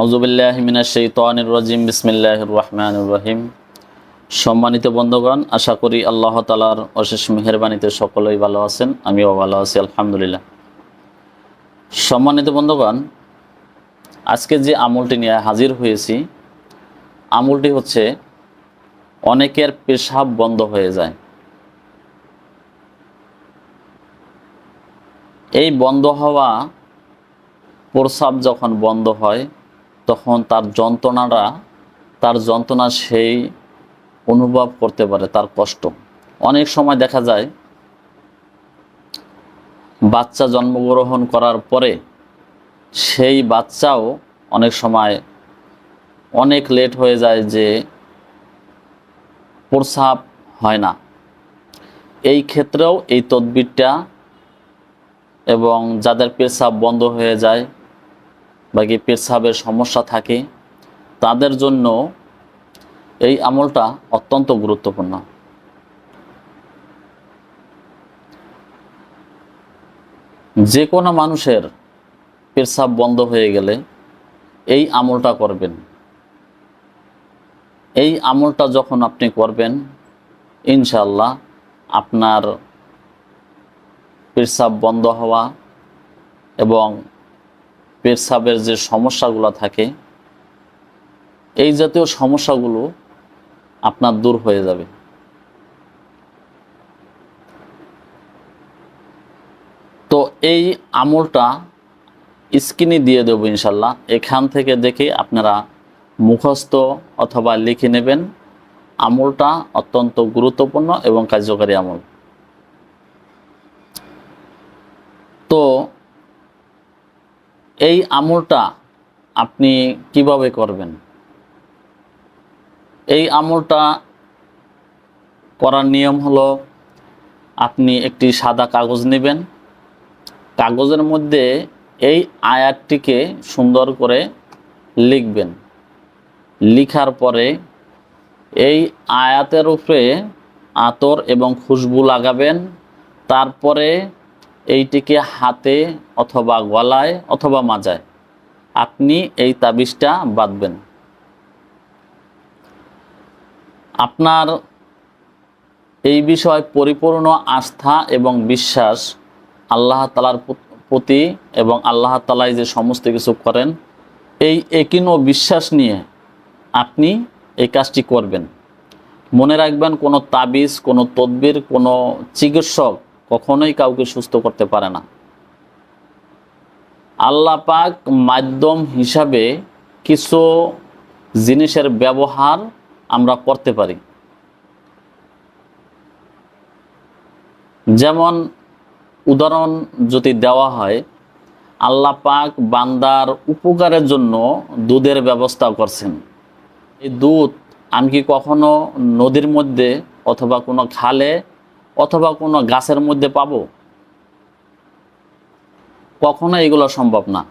আউজুবিল্লাহমিনাশাইতানির রাজিম। বিসমিল্লাহির রহমানির রহিম। সম্মানিত বন্ধুগণ, আশা করি আল্লাহ তালার অশেষ মেহরবানিতে সকলেই ভালো আছেন, আমিও ভালো আছি, আলহামদুলিল্লাহ। সম্মানিত বন্ধুগণ, আজকে যে আমলটি নিয়ে হাজির হয়েছি, আমলটি হচ্ছে অনেকের পেশাব বন্ধ হয়ে যায়। এই বন্ধ হওয়া প্রসাব যখন বন্ধ হয় তখন তার যন্ত্রণাটা, তার যন্ত্রণা সেই অনুভব করতে পারে তার কষ্ট। অনেক সময় দেখা যায়, বাচ্চা জন্মগ্রহণ করার পরে সেই বাচ্চাও অনেক সময় অনেক লেট হয়ে যায় যে প্রসাব হয় না। এই ক্ষেত্রেও এই তদবিরটা এবং যাদের পেশাব বন্ধ হয়ে যায় বা কি পেশাবের সমস্যা থাকে, তাদের জন্য এই আমলটা অত্যন্ত গুরুত্বপূর্ণ। যে কোনো মানুষের পেশাব বন্ধ হয়ে গেলে এই আমলটা করবেন। এই আমলটা যখন আপনি করবেন ইনশাল্লাহ আপনার পেশাব বন্ধ হওয়া এবং পেশাবের যে সমস্যাগুলো থাকে, এই জাতীয় সমস্যাগুলো আপনার দূর হয়ে যাবে। তো এই আমলটা স্ক্রিনে দিয়ে দেবো ইনশাল্লাহ এখান থেকে দেখে আপনারা মুখস্থ অথবা লিখে নেবেন আমলটা অত্যন্ত গুরুত্বপূর্ণ এবং কার্যকারী আমল। তো এই আমলটা আপনি কীভাবে করবেন? এই আমলটা করার নিয়ম হলো, আপনি একটি সাদা কাগজ নেবেন। কাগজের মধ্যে এই আয়াতটিকে সুন্দর করে লিখবেন। লিখার পরে এই আয়াতের উপরে আতর এবং খুশবু লাগাবেন। তারপরে এইটিকে হাতে অথবা গলায় অথবা মাজায়। আপনি এই তাবিজটা বাঁধবেন। আপনার এই বিষয় পরিপূর্ণ আস্থা এবং বিশ্বাস আল্লাহ তালার প্রতি এবং আল্লাহ তালাই যে সমস্ত কিছু করেন, এই একিন বিশ্বাস নিয়ে আপনি এই কাজটি করবেন। মনে রাখবেন, কোনো তাবিজ, কোনো তদবির, কোনো চিকিৎসক কখনোই কাউকে সুস্থ করতে পারে না। আল্লাহ পাক মাধ্যম হিসাবে কিছু জিনিসের ব্যবহার আমরা করতে পারি। যেমন উদাহরণ যদি দেওয়া হয়, আল্লাহ পাক বান্দার উপকারের জন্য দুধের ব্যবস্থা করছেন। এই দুধ আমি কি কখনো নদীর মধ্যে অথবা কোনো খালে অথবা কোনো গাছের মধ্যে পাব? কখনো এগুলো সম্ভব না।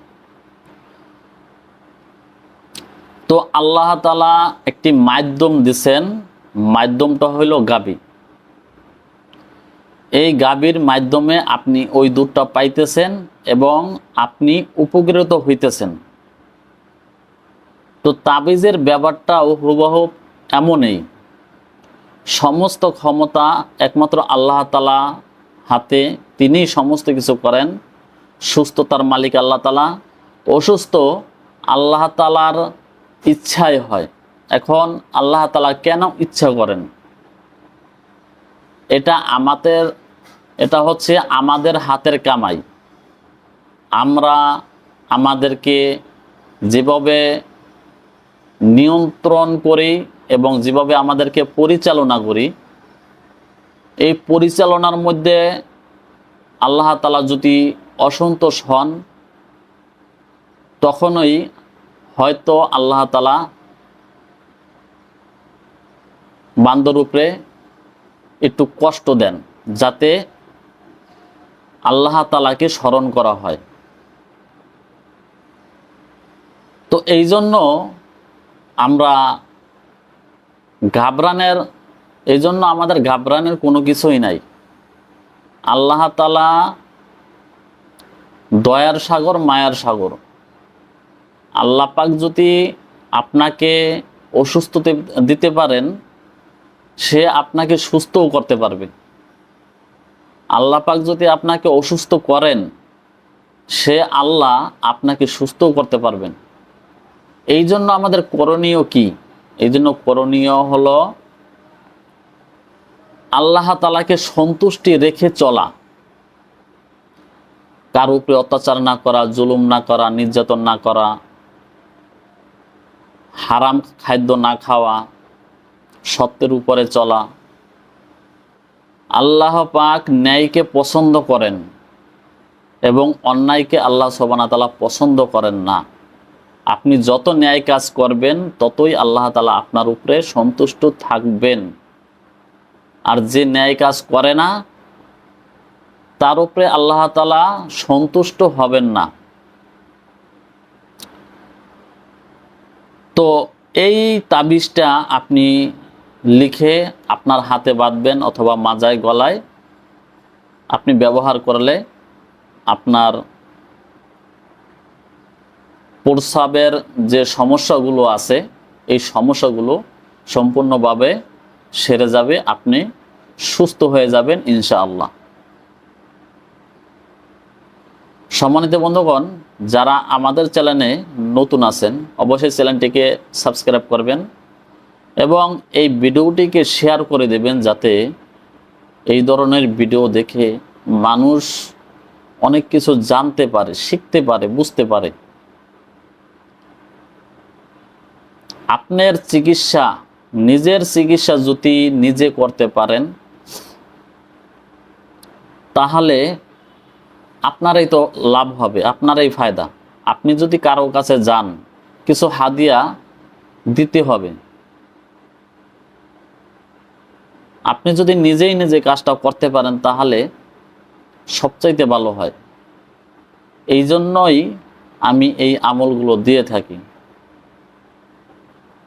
তো আল্লাহ তালা একটি মাধ্যম দিছেন, মাধ্যমটা হইল গাবি। এই গাবির মাধ্যমে আপনি ওই দুধটা পাইতেছেন এবং আপনি উপকৃত হইতেছেন। তো তাবিজের ব্যাপারটাও হুবহ এমনই। সমস্ত ক্ষমতা একমাত্র আল্লাহ তালা হাতে তিনি সমস্ত কিছু করেন। সুস্থতার মালিক আল্লাহ তালা অসুস্থ আল্লাহ তালার ইচ্ছাই হয়। এখন আল্লাহ তালা কেন ইচ্ছা করেন? এটা আমাদের, এটা হচ্ছে আমাদের হাতের কামাই। আমরা আমাদেরকে যেভাবে নিয়ন্ত্রণ করি এবং যেভাবে আমাদেরকে পরিচালনা করি, এই পরিচালনার মধ্যে আল্লাহ তালা যদি অসন্তোষ হন, তখনই হয়তো আল্লাহ তালা বান্দর উপরে একটু কষ্ট দেন, যাতে আল্লাহ তালাকে স্মরণ করা হয়। তো এই জন্য আমরা ঘাবরানের এই জন্য আমাদের ঘাবরানের কোনো কিছুই নাই। আল্লাহ তালা দয়ার সাগর, মায়ার সাগর। আল্লাহ পাক যদি আপনাকে অসুস্থতে দিতে পারেন, সে আপনাকে সুস্থও করতে পারবে। আল্লাহ পাক যদি আপনাকে অসুস্থ করেন, সে আল্লাহ আপনাকে সুস্থও করতে পারবেন। এই জন্য আমাদের করণীয় কি? এই জন্য করণীয় হলো আল্লাহ তালাকে সন্তুষ্টি রেখে চলা। কার উপরে অত্যাচার না করা, জুলুম না করা, নির্যাতন না করা, হারাম খাদ্য না খাওয়া, সত্যের উপরে চলা। আল্লাহ পাক ন্যায়কে পছন্দ করেন এবং অন্যায়কে আল্লাহ সবানা তালা পছন্দ করেন না। আপনি যত ন্যায় কাজ করবেন, ততই আল্লাহ তালা আপনার উপরে সন্তুষ্ট থাকবেন। আর যে ন্যায় কাজ করে না, তার উপরে আল্লাহ তালা সন্তুষ্ট হবেন না। তো এই তাবিজটা আপনি লিখে আপনার হাতে বাঁধবেন অথবা মাজায় গলায় আপনি ব্যবহার করলে আপনার প্রস্রাবের যে সমস্যাগুলো আছে, এই সমস্যাগুলো সম্পূর্ণভাবে সেরে যাবে, আপনি সুস্থ হয়ে যাবেন ইনশাআল্লাহ। সম্মানিত বন্ধুগণ, যারা আমাদের চ্যানেলে নতুন আছেন, অবশ্যই চ্যানেলটিকে সাবস্ক্রাইব করবেন এবং এই ভিডিওটিকে শেয়ার করে দেবেন যাতে এই ধরনের ভিডিও দেখে মানুষ অনেক কিছু জানতে পারে, শিখতে পারে, বুঝতে পারে। আপনার চিকিৎসা, নিজের চিকিৎসা যদি নিজে করতে পারেন, তাহলে আপনারই তো লাভ হবে, আপনারই ফায়দা। আপনি যদি কারও কাছে যান, কিছু হাদিয়া দিতে হবে। আপনি যদি নিজেই নিজে কাজটা করতে পারেন, তাহলে সবচাইতে ভালো হয়। এই জন্যই আমি এই আমলগুলো দিয়ে থাকি।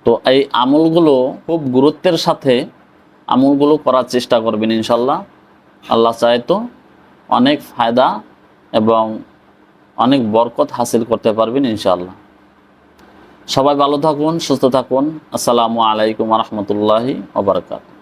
তো এই আমলগুলো খুব গুরুত্বের সাথে আমলগুলো করার চেষ্টা করবেন ইনশাল্লাহ। আল্লাহ চায় তো অনেক ফায়দা এবং অনেক বরকত হাসিল করতে পারবেন ইনশাল্লাহ। সবাই ভালো থাকুন, সুস্থ থাকুন। আসসালামু আলাইকুম রহমতুল্লাহি ওবরাকাত